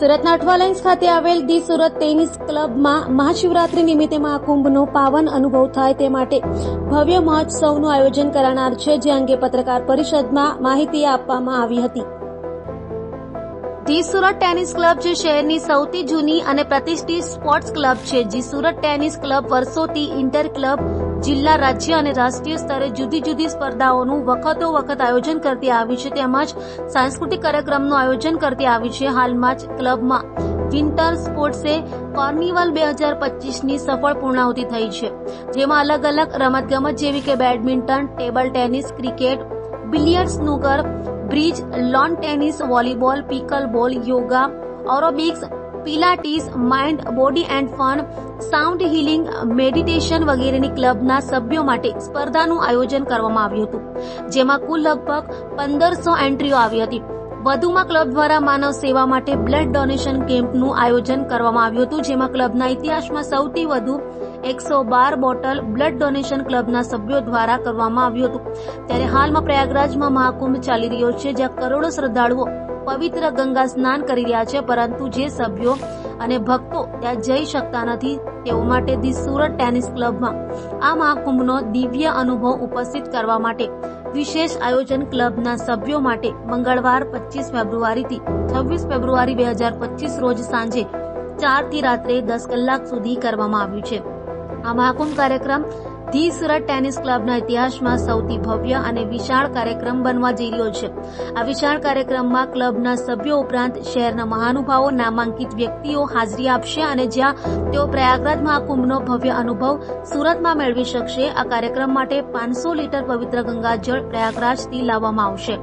સુરતના અઠવાલાઇન્સ ખાતે આવેલ ધી સુરત ટેનિસ ક્લબમાં મહાશિવરાત્રી નિમિત્તે મહાકુંભનો પાવન અનુભવ થાય તે માટે ભવ્ય મહોત્સવનું આયોજન કરાનાર છે, જે અંગે પત્રકાર પરિષદમાં માહિતી આપવામાં આવી હતી. ધી સુરત ટેનિસ ક્લબ જે શહેરની સૌથી જૂની અને પ્રતિષ્ઠિત સ્પોર્ટ્સ ક્લબ છે, જી સુરત ટેનિસ ક્લબ વર્ષોથી ઇન્ટર ક્લબ જિલ્લા રાજ્ય અને રાષ્ટ્રીય સ્તરે જુદી જુદી સ્પર્ધાઓનું વખતો વખત આયોજન કરતી આવી છે. તેમજ સાંસ્કૃતિક કાર્યક્રમનું આયોજન કરતી આવી છે. હાલમાં જ ક્લબમાં વિન્ટર સ્પોર્ટ્સે કાર્નિવલ બે હજાર પચીસની સફળ પૂર્ણાહુતિ થઈ છે. જેમાં અલગ અલગ રમતગમત જેવી કે badminton, table tennis, cricket, billiard snooker, bridge, lawn tennis, volleyball, pickle ball, yoga aerobics pilates mind body and fun sound healing meditation વગેરેની ક્લબના સભ્યો માટે સ્પર્ધાનું આયોજન કરવામાં આવ્યું હતું. જેમાં કુલ લગભગ પંદરસો એન્ટ્રીઓ આવી હતી. વધુમાં ક્લબ દ્વારા માનવ સેવા માટે બ્લડ ડોનેશન કેમ્પનું આયોજન કરવામાં આવ્યું હતું, જેમાં ક્લબના ઇતિહાસમાં સૌથી વધુ એકસો બાર બોટલ બ્લડ ડોનેશન ક્લબના સભ્યો દ્વારા કરવામાં આવ્યું હતું. ત્યારે હાલમાં પ્રયાગરાજમાં મહાકુંભ ચાલી રહ્યો છે, જ્યાં કરોડો શ્રદ્ધાળુઓ પવિત્ર ગંગા સ્નાન કરી રહ્યા છે, પરંતુ જે સભ્યો અને ભક્તો ત્યાં જઈ શકતા નથી, તેઓ માટે ધી સુરત ટેનિસ ક્લબમાં આ મહાકુંભનો દિવ્ય અનુભવ ઉપસ્થિત કરવા માટે વિશેષ આયોજન ક્લબના સભ્યો માટે મંગળવાર પચીસ ફેબ્રુઆરીથી છવ્વીસ ફેબ્રુઆરી બે હજાર પચીસ રોજ સાંજે ચારથી રાત્રે દસ કલાક સુધી કરવામાં આવ્યું છે. આ મહાકુંભ કાર્યક્રમ ધી સુરત ટેનિસ ક્લબના ઇતિહાસમાં સૌથી ભવ્ય અને વિશાળ કાર્યક્રમ બનવા જઈ રહ્યો છે. આ વિશાળ કાર્યક્રમમાં ક્લબના સભ્યો ઉપરાંત શહેરના મહાનુભાવો, નામાંકિત વ્યક્તિઓ હાજરી આપશે અને જ્યાં તેઓ પ્રયાગરાજ મહાકુંભનો ભવ્ય અનુભવ સુરતમાં મેળવી શકશે, આ કાર્યક્રમ માટે પાંચસો લીટર પવિત્ર ગંગાજળ પ્રયાગરાજથી લાવવામાં આવશે.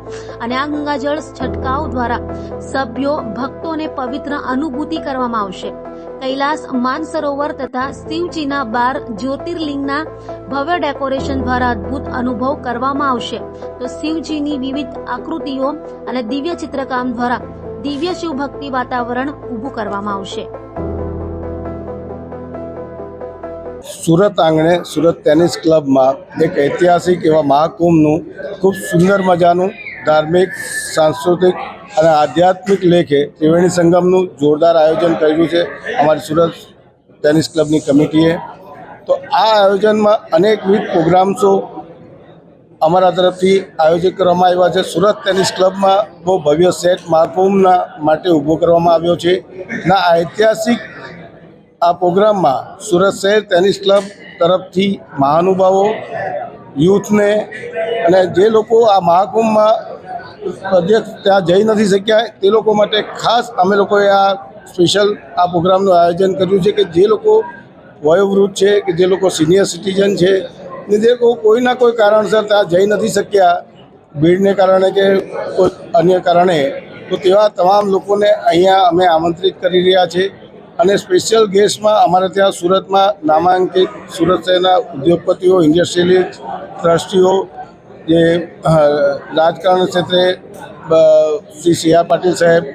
અને આ ગંગાજળ છંટકાવ દ્વારા સભ્યો, ભક્તોને પવિત્ર અનુભૂતિ કરવામાં આવશે. કૈલાસ માનસરોવર તથા શિવજીના બાર જ્યોતિર્લિંગના ભવ્ય ડેકોરેશન દ્વારા અદ્ભુત અનુભવ કરવામાં આવશે. તો શિવજીની વિવિધ આકૃતિઓ અને દિવ્ય ચિત્રકામ દ્વારા દિવ્ય શિવભક્તિ વાતાવરણ ઊભું કરવામાં આવશે. સુરત આંગણે, સુરત ટેનિસ ક્લબમાં એક ઐતિહાસિક એવા મહાકુંભનું ખૂબ સુંદર મજાનું ધાર્મિક, સાંસ્કૃતિક અને આધ્યાત્મિક લેખે ત્રિવેણી સંગમનું જોરદાર આયોજન કર્યું છે અમારી સુરત ટેનિસ ક્લબની કમિટીએ. તો આ આયોજનમાં અનેકવિધ પ્રોગ્રામ્સો અમારા તરફથી આયોજિત કરવામાં આવ્યા છે. સુરત ટેનિસ ક્લબમાં બહુ ભવ્ય સેટ મહાકુંભના માટે ઊભો કરવામાં આવ્યો છે. ના ઐતિહાસિક આ પ્રોગ્રામમાં સુરત શહેર ટેનિસ ક્લબ તરફથી મહાનુભાવો, યુથને અને જે લોકો આ મહાકુંભમાં અધ્યક્ષ ત્યાં જઈ નથી શક્યા. તે લોકો માટે ખાસ અમે લોકોએ આ સ્પેશિયલ આ પ્રોગ્રામનું આયોજન કર્યું છે કે જે લોકો વયોવૃદ્ધ છે, કે જે લોકો સિનિયર સિટીઝન છે, ને જે લોકો કોઈના કોઈ કારણસર ત્યાં જઈ નથી શક્યા. ભીડને કારણે કે કોઈ અન્ય કારણે. તો તેવા તમામ લોકોને અહીંયા અમે આમંત્રિત કરી રહ્યા છે. અને સ્પેશિયલ ગેસ્ટમાં અમારે ત્યાં સુરતમાં નામાંકિત સુરત શહેરના ઉદ્યોગપતિઓ, ઇન્ડસ્ટ્રીયલિસ્ટ, ટ્રસ્ટીઓ જે રાજકારણ ક્ષેત્રે શ્રી સી પાટીલ સાહેબ,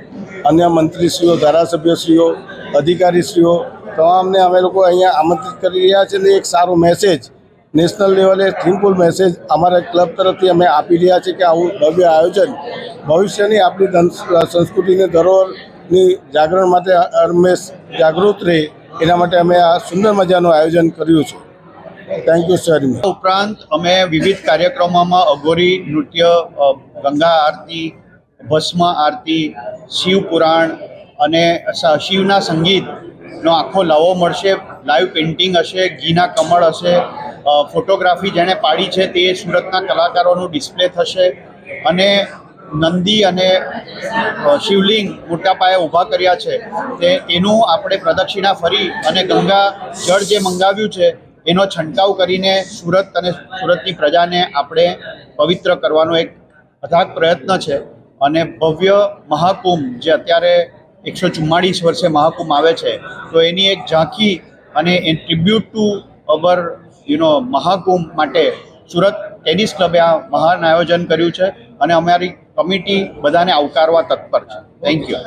અન્ય મંત્રીશ્રીઓ, ધારાસભ્યશ્રીઓ, અધિકારીશ્રીઓ, તમામને અમે લોકો અહીંયા આમંત્રિત કરી રહ્યા છીએ ને એક સારો મેસેજ નેશનલ લેવલે થીમફુલ મેસેજ અમારા ક્લબ તરફથી અમે આપી રહ્યા છીએ કે આવું ભવ્ય આયોજન ભવિષ્યની આપણી સંસ્કૃતિને ધરોહરની જાગરણ માટે હંમેશ જાગૃત રહે. એના માટે અમે આ સુંદર મજાનું આયોજન કર્યું છે. થેન્ક યુ સર ઉપરાંત અમે વિવિધ કાર્યક્રમોમાં અઘોરી નૃત્ય ગંગા આરતી, ભસ્મ આરતી, શિવ પુરાણ અને શિવના સંગીતનો આખો લાવો મળશે. લાઈવ પેઇન્ટિંગ હશે, ઘીના કમળ હશે ફોટોગ્રાફી જેણે પાડી છે તે સુરતના કલાકારોનું ડિસ્પ્લે થશે. અને નંદી અને શિવલિંગ મોટા પાયે ઊભા કર્યા છે. તે એનું આપણે પ્રદક્ષિણા ફરી અને ગંગા જળ જે મંગાવ્યું છે એનો છંટકાવ કરીને સુરત અને સુરતની પ્રજાને આપણે પવિત્ર કરવાનો એક અથાગ પ્રયત્ન છે. અને ભવ્ય મહાકુંભ જે અત્યારે એકસો ચુમ્માળીસ વર્ષે મહાકુંભ આવે છે, તો એની એક ઝાંખી અને એ ટ્રિબ્યુટ ટુ અવર યુનો મહાકુંભ માટે સુરત ટેનિસ ક્લબે આ મહાન આયોજન કર્યું છે. અને અમારી કમિટી બધાને આવકારવા તત્પર છે. Thank you